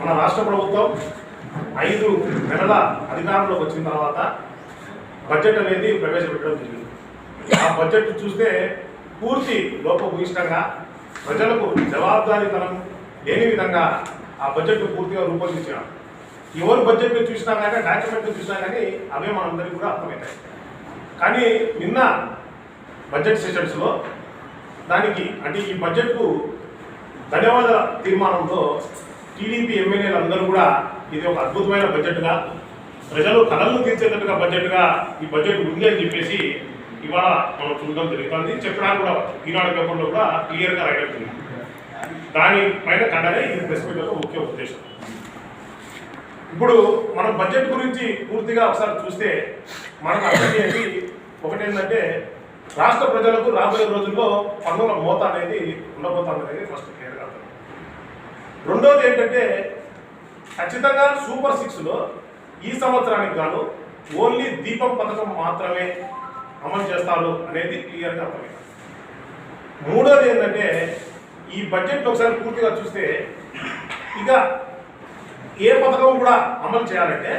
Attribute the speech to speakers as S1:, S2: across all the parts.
S1: మన రాష్ట్ర ప్రభుత్వం ఐదు నెలల అధికారంలోకి వచ్చిన తర్వాత బడ్జెట్ అనేది ప్రవేశపెట్టడం జరిగింది. ఆ బడ్జెట్ చూస్తే పూర్తి లోపభూయిష్టంగా ప్రజలకు జవాబుదారీతనం లేని విధంగా ఆ బడ్జెట్ పూర్తిగా రూపొందించాం ఎవరు బడ్జెట్ చూసినా కానీ డాక్యుమెంట్ చూసినా కానీ అవే మనందరికీ కూడా అర్థమవుతాయి. కానీ నిన్న బడ్జెట్ సెషన్స్లో దానికి అంటే ఈ బడ్జెట్కు ధన్యవాద తీర్మానంలో టీడీపీ ఎమ్మెల్యేలు అందరూ కూడా ఇది ఒక అద్భుతమైన బడ్జెట్గా ప్రజలు కళలను తీర్చేటట్టుగా బడ్జెట్గా ఈ బడ్జెట్ ఉంది అని చెప్పేసి ఇవాళ మనం చూడడం జరుగుతుంది. చెప్పడానికి కూడా ఈనాడు పేపర్లో కూడా క్లియర్గా రాయడం జరిగింది. దాని పైన కండనే ఈ ప్రెస్ మీట్ ముఖ్య ఉద్దేశం. ఇప్పుడు మనం బడ్జెట్ గురించి పూర్తిగా ఒకసారి చూస్తే మనకు అర్థమయ్యేది ఒకటేంటంటే రాష్ట్ర ప్రజలకు రాబోయే రోజుల్లో పన్నుల మోత అనేది ఉండబోతుంది అనేది ఫస్ట్ క్లియర్గా అర్థం. రెండోది ఏంటంటే ఖచ్చితంగా సూపర్ సిక్స్లో ఈ సంవత్సరానికి గాను ఓన్లీ దీపం పథకం మాత్రమే అమలు చేస్తారు అనేది క్లియర్గా అర్థమైంది. మూడోది ఏంటంటే ఈ బడ్జెట్ ఒకసారి పూర్తిగా చూస్తే ఇక ఏ పథకం కూడా అమలు చేయాలంటే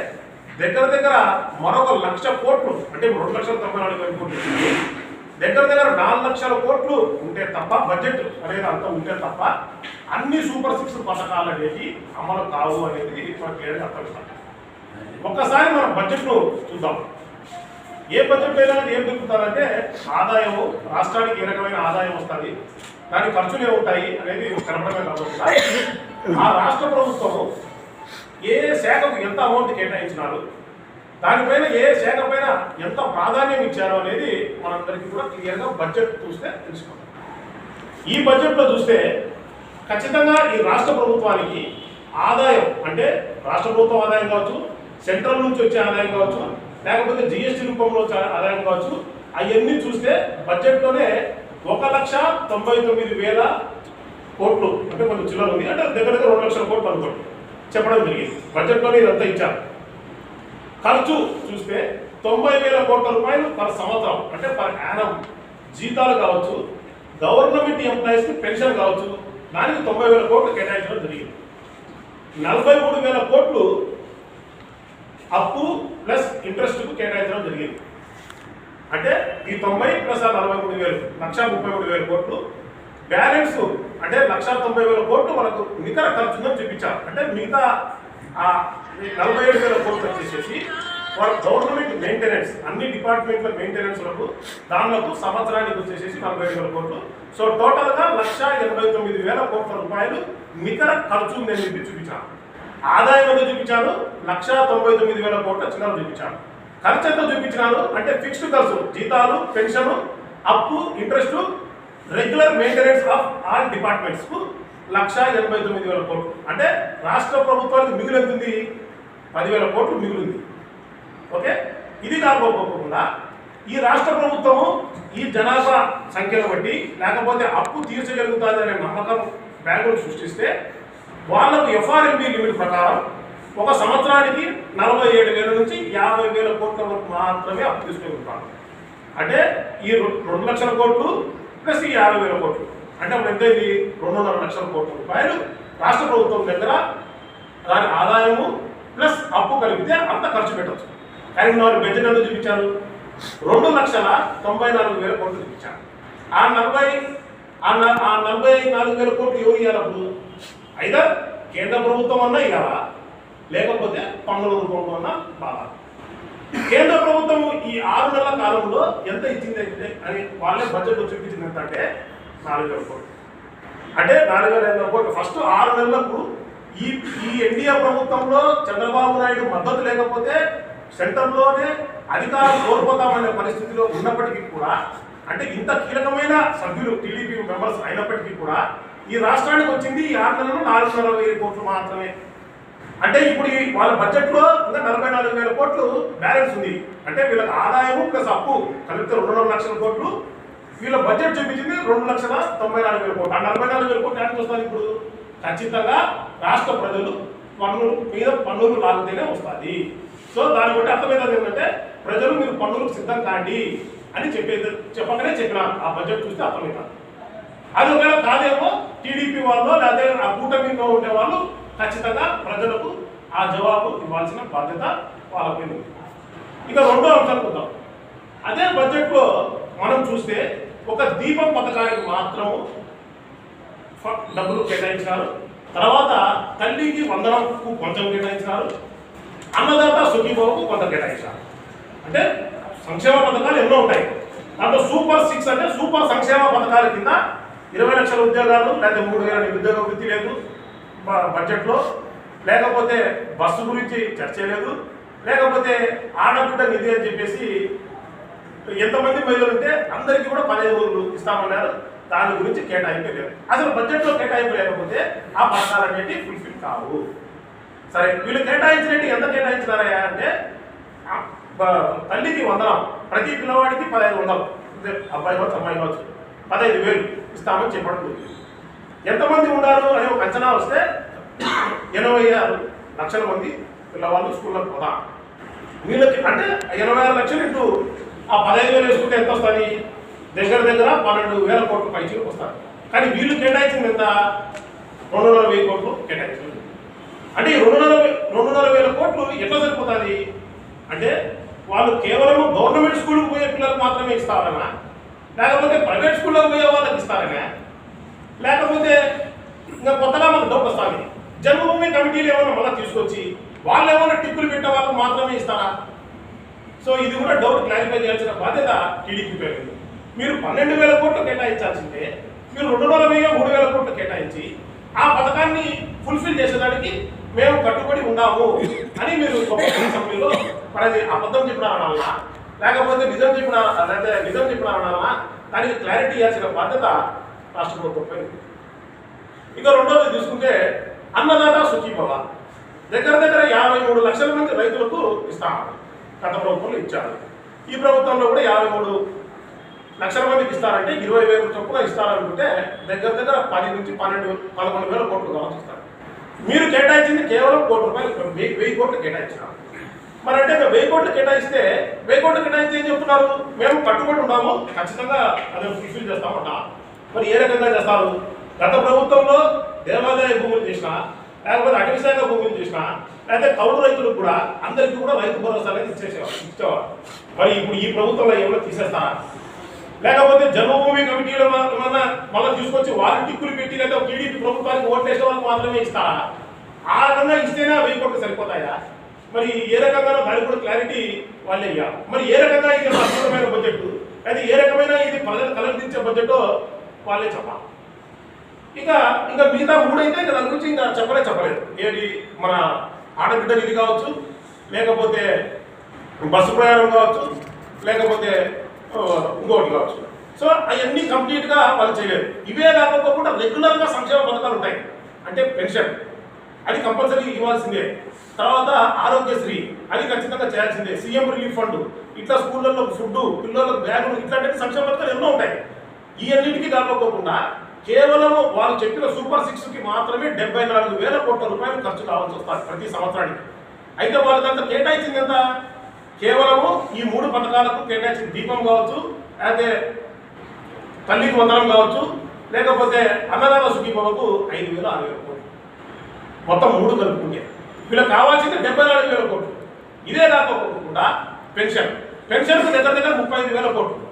S1: దగ్గర దగ్గర మరొక లక్ష కోట్లు అంటే రెండు లక్షల తొంభై నాలుగు వేల కోట్లు దగ్గర దగ్గర నాలుగు లక్షల కోట్లు ఉంటే తప్ప బడ్జెట్ అనేది అంత ఉంటే తప్ప అన్ని సూపర్ సిక్స్ పథకాలు అనేవి అమలు కావు అనేది మనకు క్లియర్గా ఒక్కసారి మనం బడ్జెట్ను చూద్దాం. ఏ బడ్జెట్ అయినా ఏం దొరుకుతారంటే ఆదాయం రాష్ట్రానికి ఏ రకమైన ఆదాయం వస్తుంది దాని ఖర్చులు ఏముంటాయి అనేది కనపడమే కాబట్టి ఆ రాష్ట్ర ప్రభుత్వం ఏ ఏ శాఖకు ఎంత అమౌంట్ కేటాయించినారు? దానిపైన ఏ శాఖ పైన ఎంత ప్రాధాన్యం ఇచ్చారో అనేది మనందరికీ కూడా క్లియర్గా బడ్జెట్ చూస్తే తెలుసుకుంటాం ఈ బడ్జెట్లో చూస్తే ఖచ్చితంగా ఈ రాష్ట్ర ప్రభుత్వానికి ఆదాయం అంటే రాష్ట్ర ప్రభుత్వం ఆదాయం కావచ్చు సెంట్రల్ నుంచి వచ్చే ఆదాయం కావచ్చు లేకపోతే జిఎస్టీ రూపంలో వచ్చే ఆదాయం కావచ్చు అవన్నీ చూస్తే బడ్జెట్లోనే ఒక లక్ష తొంభై తొమ్మిది వేల కోట్లు అంటే కొంచెం చిల్లర ఉంది అంటే దగ్గర దగ్గర రెండు లక్షల కోట్లు అనుకోండి. చెప్పడం జరిగింది. బడ్జెట్లోనే ఇదంతా ఇచ్చారు. ఖర్చు చూస్తే తొంభై వేల కోట్ల రూపాయలు పర్ సంవత్సరం అంటే పర్ యానం జీతాలు కావచ్చు గవర్నమెంట్ ఎంప్లాయీస్కి పెన్షన్ కావచ్చు దానికి తొంభై వేల కోట్లు కేటాయించడం జరిగింది. నలభై మూడు వేల కోట్లు అప్పు ప్లస్ ఇంట్రెస్ట్కు కేటాయించడం జరిగింది. అంటే ఈ తొంభై ప్లస్ ఆ నలభై మూడు వేలు లక్ష ముప్పై మూడు వేల కోట్లు బ్యాలెన్స్ అంటే లక్ష తొంభై వేల కోట్లు మనకు నికర ఖర్చు చూపించారు. అంటే మిగతా నలభై ఏడు వేల కోట్లు వచ్చేసేసి వారు గవర్నమెంట్ మెయింటెనెన్స్ అన్ని డిపార్ట్మెంట్ల మెయింటెనెన్స్లకు దానిలకు సంవత్సరానికి వచ్చేసేసి నలభై ఏడు వేల కోట్లు. సో టోటల్గా లక్ష ఎనభై తొమ్మిది వేల కోట్ల రూపాయలు నికర ఖర్చు ఉందని చెప్పి చూపించాను. ఆదాయం ఎంత చూపించాను? లక్ష తొంభై తొమ్మిది వేల కోట్ల చిన్న చూపించాను. ఖర్చు ఎంత చూపించినాను? అంటే ఫిక్స్డ్ ఖర్చు జీతాలు పెన్షన్ అప్పు interest regular maintenance of all డిపార్ట్మెంట్స్కు లక్ష ఎనభై తొమ్మిది వేల కోట్లు. అంటే రాష్ట్ర ప్రభుత్వానికి మిగులు ఎంత ఉంది పదివేల కోట్లు మిగులుంది. ఓకే? ఇది కాకపోకుండా ఈ రాష్ట్ర ప్రభుత్వము ఈ జనాభా సంఖ్యను బట్టి లేకపోతే అప్పు తీర్చగలుగుతుంది అనే నమ్మకం బ్యాంకులు సృష్టిస్తే వాళ్ళకు ఎఫ్ఆర్ఎంబి లిమిట్ ప్రకారం ఒక సంవత్సరానికి నలభై ఏడు వేల నుంచి యాభై వేల కోట్ల వరకు మాత్రమే అప్పు తీసుకుంటారు అంటే ఈ రెండు లక్షల కోట్లు ప్లస్ ఈ యాభై వేల కోట్లు. అంటే అప్పుడు ఇది రెండున్నర లక్షల కోట్ల రూపాయలు. రాష్ట్ర ప్రభుత్వం దగ్గర దాని ఆదాయము ప్లస్ అప్పు కలిపితే అంత ఖర్చు పెట్టచ్చు. కానీ వారు బడ్జెట్ ఎంత చూపించారు? రెండు లక్షల తొంభై నాలుగు వేల కోట్లు చూపించారు. ఆ నలభై ఆ నలభై నాలుగు వేల కోట్లు ఎవరు ఇవ్వాలప్పుడు అయితే కేంద్ర ప్రభుత్వం అన్నా ఇవ్వాలా లేకపోతే పన్నుల రూపంలో అన్నా బాధ. కేంద్ర ప్రభుత్వం ఈ ఆరు నెలల కాలంలో ఎంత ఇచ్చింది అని వాళ్ళే బడ్జెట్లో చూపించింది ఎంత అంటే నాలుగు వేల కోట్లు అంటే నాలుగు వేల ఐదు కోట్లు ఫస్ట్ ఆరు నెలలకు ఈ ఈ ఎన్డీఏ ప్రభుత్వంలో చంద్రబాబు నాయుడు మద్దతు లేకపోతే సెంటర్లోనే అధికారం కోల్పోతామనే పరిస్థితిలో ఉన్నప్పటికీ కూడా అంటే ఇంత కీలకమైన సభ్యులు టీడీపీ మెంబర్స్ అయినప్పటికీ కూడా ఈ రాష్ట్రానికి వచ్చింది ఈ ఆరు నెలలు నాలుగున్నర వేల కోట్లు మాత్రమే. అంటే ఇప్పుడు వాళ్ళ బడ్జెట్లో ఇంకా నలభై నాలుగు వేల కోట్లు బ్యాలెన్స్ ఉంది. అంటే వీళ్ళకి ఆదాయము ప్లస్ అప్పు కలిపితే రెండున్నర లక్షల కోట్లు వీళ్ళ బడ్జెట్ చూపించింది రెండు లక్షల తొంభై నాలుగు వేల కోట్లు. ఆ నలభై నాలుగు వేల కోట్లు ఎక్కడికి వస్తుంది ఇప్పుడు? ఖచ్చితంగా రాష్ట్ర ప్రజలు పన్నులు మీద పన్నులు లాగితేనే వస్తుంది. సో దాన్ని బట్టి అర్థమైనది ఏంటంటే ప్రజలు మీరు పన్నులకు సిద్ధం కాండి అని చెప్పేది చెప్పకనే చెప్పిన ఆ బడ్జెట్ చూస్తే అర్థమవుతుంది అది ఒకవేళ కాదేమో టీడీపీ వాళ్ళు లేదా ఆ కూటమిలో ఉండే వాళ్ళు ఖచ్చితంగా ప్రజలకు ఆ జవాబు ఇవ్వాల్సిన బాధ్యత వాళ్ళపై ఇక రెండో అంశానికి వద్దాం అదే బడ్జెట్లో మనం చూస్తే ఒక దీపం పథకానికి మాత్రం డబ్బులు కేటాయించినారు. తర్వాత తల్లికి వందనంకు కొంచెం కేటాయించినారు. అన్నదాత సుఖీభవకు కొంత కేటాయించారు అంటే సంక్షేమ పథకాలు ఎన్నో ఉంటాయి. దాంట్లో సూపర్ సిక్స్ అంటే సూపర్ సంక్షేమ పథకాల కింద ఇరవై లక్షల ఉద్యోగాలు లేకపోతే మూడు వేల ఉద్యోగ వృత్తి లేదు బడ్జెట్లో. లేకపోతే బస్సు గురించి చర్చ లేదు. లేకపోతే ఆడబిడ్డ నిధి అని చెప్పేసి ఎంతమంది మహిళలు ఉంటే అందరికీ కూడా పదిహేను రోజులు ఇస్తామన్నారు. దాని గురించి కేటాయింపు లేదు అసలు బడ్జెట్లో కేటాయింపు లేకపోతే ఆ పథకాలు అనేవి ఫుల్ఫిల్ కావు. సరే వీళ్ళు కేటాయించినట్టు ఎంత కేటాయించినారయ్యా అంటే తల్లికి వందలం ప్రతి పిల్లవాడికి పదహైదు వందలు. అబ్బాయి కావచ్చు అమ్మాయి కావచ్చు పదహైదు వేలు ఇస్తామని చెప్పడం ఎంతమంది ఉన్నారు అనే ఒక అంచనా వస్తే ఎనభై ఆరు లక్షల మంది పిల్లవాళ్ళు స్కూళ్ళకి పోదా. వీళ్ళకి అంటే ఎనభై ఆరు లక్షలు ఇంటూ ఆ పదహైదు వేలు వేసుకుంటే ఎంత వస్తుంది? దగ్గర దగ్గర పన్నెండు వేల కోట్ల పైచీలకు వస్తారు కానీ వీళ్ళు కేటాయించింది ఎంత? రెండున్నర వెయ్యి కోట్లు కేటాయించింది. అంటే ఈ రెండున్నర రెండున్నర వేల కోట్లు ఎట్లా సరిపోతుంది? అంటే వాళ్ళు కేవలం గవర్నమెంట్ స్కూల్కి పోయే పిల్లలకు మాత్రమే ఇస్తారనా? లేకపోతే ప్రైవేట్ స్కూల్లో పోయే వాళ్ళకి ఇస్తారనా? లేకపోతే ఇంకా కొత్తగా మనకు డౌట్ వస్తుంది జన్మభూమి కమిటీలు ఏమైనా మళ్ళీ తీసుకొచ్చి వాళ్ళు ఏమైనా టిప్పులు పెట్టే వాళ్ళకి మాత్రమే ఇస్తారా? సో ఇది కూడా డౌట్ క్లారిఫై చేయాల్సిన బాధ్యత టీడీపీ పేరు మీరు పన్నెండు వేల కోట్లు కేటాయించాల్సిందే మీరు రెండు వందల వెయ్యి మూడు వేల కోట్లు కేటాయించి ఆ పథకాన్ని ఫుల్ఫిల్ చేసేదానికి మేము కట్టుబడి ఉన్నాము అని మీరు గొప్ప అసెంబ్లీలో మరి అబద్ధం చెప్పిన చెప్పినారనాలనా లేకపోతే నిజం చెప్పిన లేకపోతే నిజం చెప్పిన అనాలా దానికి క్లారిటీ ఇవ్వాల్సిన బాధ్యత రాష్ట్ర ప్రభుత్వంపై ఉంది. ఇక రెండోది తీసుకుంటే అన్నదాత సుఖీభవ. దగ్గర దగ్గర యాభై మూడు లక్షల మంది రైతులకు ఇస్తామన్నారు గత ప్రభుత్వంలో ఇచ్చారు. ఈ ప్రభుత్వంలో కూడా యాభై మూడు లక్షల మందికి ఇస్తారంటే ఇరవై వేల చొప్పున ఇస్తారనుకుంటే దగ్గర దగ్గర పది నుంచి పన్నెండు పదకొండు వేల కోట్లు కావాల్సి వస్తారు. మీరు కేటాయించింది కేవలం కోటి రూపాయలు వెయ్యి వెయ్యి కోట్లు కేటాయించినారు. మరి అంటే వెయ్యి కోట్లు కేటాయిస్తే వెయ్యి కోట్లు కేటాయించి ఏం చెప్తున్నారు? మేము కట్టుబడి ఉన్నాము ఖచ్చితంగా అదే ఫుల్ఫిల్ చేస్తామంట. మరి ఏ రకంగా చేస్తారు? గత ప్రభుత్వంలో దేవాదాయ భూములు చేసినా లేకపోతే అటవీ శాఖ భూములు చేసినా అయితే కౌలు రైతులకు కూడా అందరికీ కూడా రైతు భరోసా అనేది ఇచ్చేసేవారు ఇచ్చేవారు. మరి ఇప్పుడు ఈ ప్రభుత్వంలో ఏమైనా తీసేస్తారా? లేకపోతే జన్మభూమి కమిటీలో మళ్ళీ తీసుకొచ్చి వారి టిక్కులు పెట్టి లేదా టీడీపీ ప్రభుత్వానికి ఓట్లేసే వాళ్ళకి మాత్రమే ఇస్తారా? ఆ రకంగా ఇస్తేనే వెయ్యి కోట్లు సరిపోతాయా? మరి ఏ రకంగా దానికి కూడా క్లారిటీ వాళ్ళే ఇవ్వాలి మరి ఏ రకంగా ఇది అద్భుతమైన బడ్జెట్ అది ఏ రకమైన ఇది ప్రజలు కలర్దించే బడ్జెట్ వాళ్ళే చెప్పాలి. ఇక ఇంకా మిగతా మూడైతే దాని గురించి ఇంకా చెప్పలే చెప్పలేదు. ఏది మన ఆడబిడ్డ నిధి కావచ్చు లేకపోతే బస్సు ప్రయాణం కావచ్చు లేకపోతే ఇంకోటి కావచ్చు. సో అవన్నీ కంప్లీట్గా వాళ్ళు చేయలేదు. ఇవే కాకపోకుండా రెగ్యులర్గా సంక్షేమ పథకాలు ఉంటాయి. అంటే పెన్షన్. అది కంపల్సరీ ఇవ్వాల్సిందే. తర్వాత ఆరోగ్యశ్రీ. అది ఖచ్చితంగా చేయాల్సిందే. CM relief fund. ఇట్లా స్కూళ్ళల్లో ఫుడ్ పిల్లలకు బ్యాగులు ఇట్లాంటి సంక్షేమ పథకాలు ఎన్నో ఉంటాయి. ఈ అన్నిటికీ కాకపోకుండా కేవలం వాళ్ళు చెప్పిన సూపర్ సిక్స్కి మాత్రమే డెబ్బై నాలుగు వేల కోట్ల రూపాయలు ఖర్చు కావాల్సి వస్తారు ప్రతి సంవత్సరానికి. అయితే వాళ్ళకి అంత కేటాయించింది ఎంత? కేవలము ఈ మూడు పథకాలకు కేటాయించిన దీపం కావచ్చు అయితే తల్లికి వందనం కావచ్చు లేకపోతే అన్నదాన సుఖీభవకు ఐదు వేలు ఆరు వేల కోట్లు. మొత్తం మూడు కలుపుకుంటే. వీళ్ళకి కావాల్సింది డెబ్బై నాలుగు వేల కోట్లు. ఇదే కాకపోకుండా పెన్షన్. పెన్షన్కు దగ్గర దగ్గర ముప్పై ఐదు వేల కోట్లు.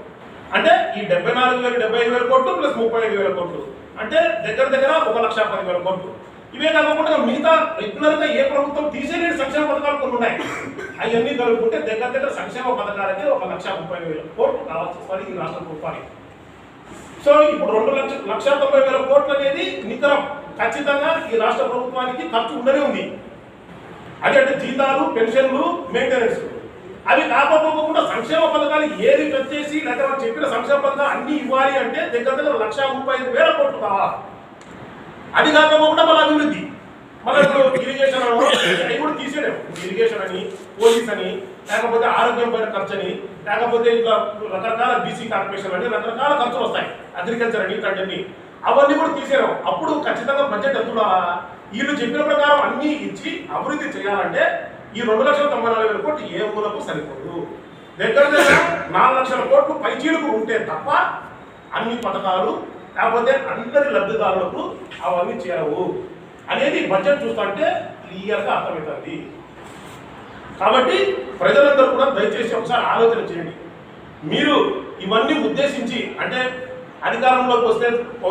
S1: అంటే ఈ డెబ్బై నాలుగు వేలు డెబ్బై ఐదు వేల కోట్లు ప్లస్ ముప్పై ఐదు వేల కోట్లు అంటే దగ్గర దగ్గర ఒక లక్ష పదివేల కోట్లు ఇవే కాకుండా మిగతా రెగ్యులర్గా ఏ ప్రభుత్వం తీసేలేని సంక్షేమ పథకాలు కొన్ని ఉన్నాయి. అవన్నీ కలుపుకుంటే దగ్గర దగ్గర సంక్షేమ పథకాలకి ఒక లక్ష ముప్పై వేల కోట్లు కావాల్సి వస్తుంది ఈ రాష్ట్ర ప్రభుత్వానికి. సో ఇప్పుడు రెండు లక్ష లక్ష తొంభై వేల కోట్లు అనేది నికరం. ఖచ్చితంగా ఈ రాష్ట్ర ప్రభుత్వానికి ఖర్చు ఉండనే ఉంది. అదే అంటే జీతాలు పెన్షన్లు మెయింటెనెన్స్ అవి కాకపోకుండా సంక్షేమ పథకాలు ఏది వచ్చేసి లేదా చెప్పిన సంక్షేమ పథకాలు అన్ని ఇవ్వాలి అంటే దగ్గర దగ్గర లక్ష ముప్పై ఐదు వేల కోట్లు కావాలి. అది కాకపోకుండా మళ్ళీ అభివృద్ధి. మళ్ళీ ఇప్పుడు ఇరిగేషన్ అవి కూడా తీసేయలేము. ఇరిగేషన్ అని పోలీస్ అని లేకపోతే ఆరోగ్యం పైన ఖర్చు అని లేకపోతే ఇట్లా రకరకాల బీసీ కార్పొరేషన్ అని రకరకాల ఖర్చులు వస్తాయి. అగ్రికల్చర్ అని ఇట్లాంటివన్నీ అవన్నీ కూడా తీసేయడం అప్పుడు ఖచ్చితంగా బడ్జెట్ ఎంత వీళ్ళు చెప్పిన ప్రకారం అన్ని ఇచ్చి అభివృద్ధి చేయాలంటే ఈ రెండు లక్షల తొంభై నాలుగు వేల కోట్లు ఏ మూలకు సరిపోదు. దగ్గర దగ్గర నాలుగు లక్షల కోట్లు పైచీలకు ఉంటే తప్ప అన్ని పథకాలు లేకపోతే అందరి లబ్ధిదారులకు అవన్నీ చేరవు అనేది బడ్జెట్ చూస్తుంటే క్లియర్గా అర్థమవుతుంది. కాబట్టి ప్రజలందరూ కూడా దయచేసి ఒకసారి ఆలోచన చేయండి. మీరు ఇవన్నీ ఉద్దేశించి అంటే అధికారంలోకి వస్తే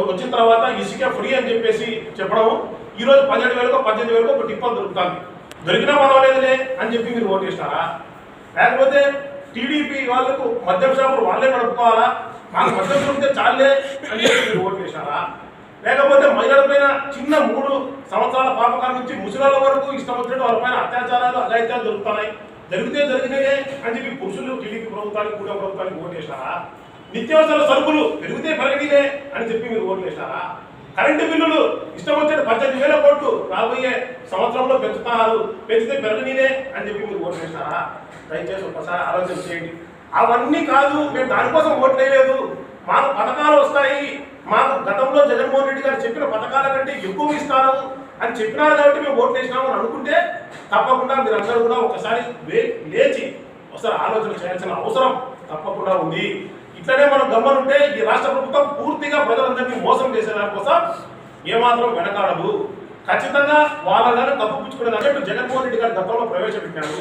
S1: వచ్చిన తర్వాత ఇసుక ఫ్రీ అని చెప్పేసి చెప్పడము ఈరోజు పదిహేడు వేలకు పద్దెనిమిది వేలకు ఒక టిప్పలు దొరుకుతుంది. దొరికినా పర్వాలేదులే అని చెప్పి మీరు ఓటు వేసినారా లేకపోతే టీడీపీ వాళ్ళకు మద్యం షాపులు వాళ్ళే నడుపుకోవాలా మాకు మద్యం దొరికితే చాలే అని చెప్పి మీరు ఓటు వేసినారా లేకపోతే మహిళల పైన చిన్న మూడు సంవత్సరాల పాపకాల నుంచి ముసలాల వరకు ఇష్టం వచ్చినట్టు వాళ్ళ పైన అత్యాచారాలు అఘాయిత్యాలు జరుగుతున్నాయి. జరిగితే జరిగినాయే అని చెప్పి పురుషులు టీడీపీ ప్రభుత్వానికి కూడా ప్రభుత్వానికి ఓటు వేసినారా నిత్యావసర సరుకులు పెరిగితే పెరిగినే అని చెప్పి మీరు ఓట్లు వేసినారా కరెంటు బిల్లులు ఇష్టం వచ్చిన పద్దెనిమిది వేల కోట్లు రాబోయే సంవత్సరంలో పెంచుతున్నారు పెంచితే పెరగనీనే అని చెప్పి మీరు ఓట్లు వేస్తారా? దయచేసి ఒకసారి ఆలోచన చేయండి. అవన్నీ కాదు మేము దానికోసం ఓట్లు వేయలేదు. మాకు పథకాలు వస్తాయి. మాకు గతంలో జగన్మోహన్ రెడ్డి గారు చెప్పిన పథకాల కంటే ఎక్కువ ఇస్తారు అని చెప్పినారు కాబట్టి మేము ఓట్లు వేసినాము అని అనుకుంటే తప్పకుండా మీరందరూ కూడా ఒకసారి లేచి ఒకసారి ఆలోచన చేయాల్సిన అవసరం తప్పకుండా ఉంది. ఇట్లనే మనం గమ్మనుంటే ఈ రాష్ట్ర ప్రభుత్వం పూర్తిగా ప్రజలందరినీ మోసం చేసే దానికోసం ఏమాత్రం వెనకాడదు. ఖచ్చితంగా వాళ్ళ తప్పు పుచ్చుకునే జగన్మోహన్ రెడ్డి గారు గతంలో ప్రవేశపెట్టాడు